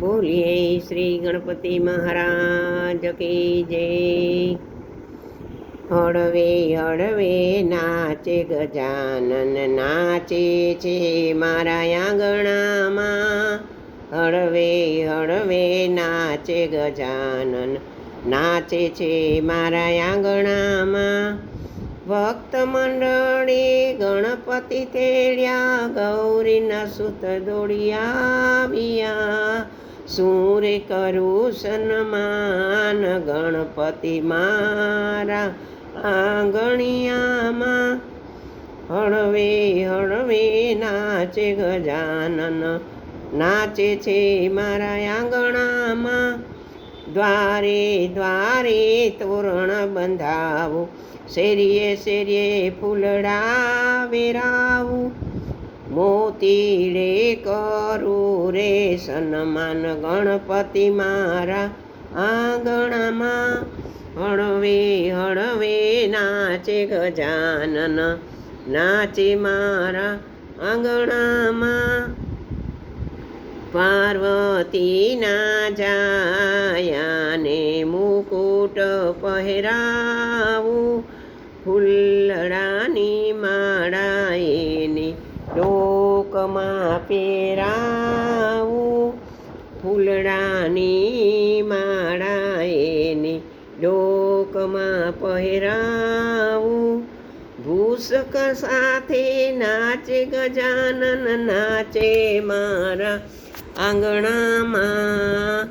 બોલીએ શ્રી ગણપતિ મહારાજ કી જય. હળવે હળવે, નાચે ગજાનન, નાચે છે મારા આંગણામાં. હળવે હળવે, નાચે ગજાનન, નાચે છે મારા આંગણામાં. ભક્ત મંડળી ગણપતિ તેડ્યા, ગૌરીના સુત દોડિયા સુરે કરું સન્માન ગણપતિ મારા આંગણિયામાં. હળવે હળવે, નાચે ગજાનન, નાચે છે મારા આંગણામાં. દ્વારે દ્વારે તોરણ બંધાવું, શેરીએ શેરીએ ફૂલડા વેરાવું. મોતીડે કરું રે સન્માન ગણપતિ મારા આંગણામાં. હળવે હળવે, નાચે ગજાનન, નાચે મારા આંગણામાં. પાર્વતીના જાયાને મુકુટ પહેરાવું. ફૂલડાની ડોકમાં પહેરાવું ફૂલડાની માળા એને ડોકમાં પહેરાવું. ભૂસક સાથે નાચે, ગજાનન નાચે મારા આંગણામાં.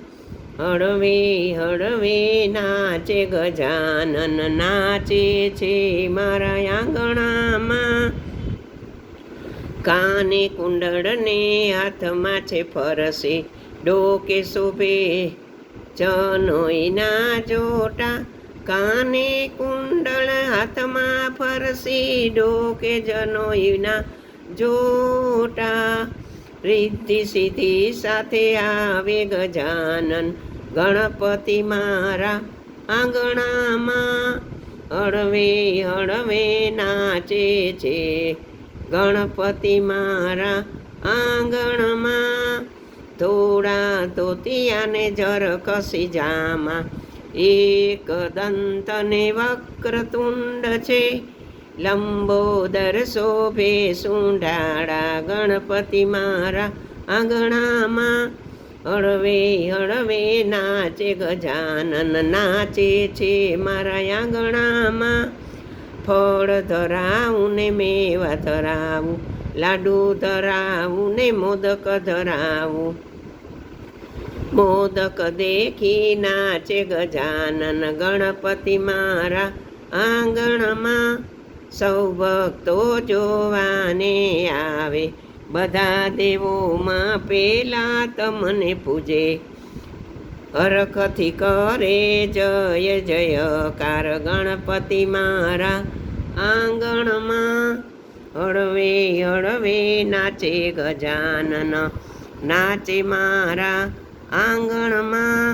હળવે હળવે નાચે, ગજાનન નાચે છે મારા આંગણામાં કાને કુંડળને હાથમાં છે ફરસે ડોકે શોભે જનોયના જોટા. કાને કુંડળ હાથમાં ફરસી ડોકે જનોયના જોટા. રિદ્ધિ સિદ્ધિ સાથે આવે ગજાનન ગણપતિ મારા આંગણામાં. હળવે હળવે નાચે છે. ગણપતિ મારા આંગણમાં. થોડા તોતિયાને જર કસી જામાં. એક દંતને વક્રતુંડ છે. લંબોદર શોભે સુંઢાળા ગણપતિ મારા આંગણામાં. હળવે હળવે નાચે, ગજાનન નાચે છે મારા આંગણામાં. ફળ ધરાવું ને મેવા ધરાવું, લાડુ ધરાવું ને મોદક ધરાવું. મોદક દેખી નાચે ગજાનન ગણપતિ મારા આંગણમાં. સૌ ભક્તો જોવાને આવે, બધા દેવોમાં પેલા તમને પૂજે. હરખથી કરે જય જયકાર ગણપતિ મારા. આંગણમાં હળવે હળવે નાચે ગજાનન નાચે મારા. આંગણમાં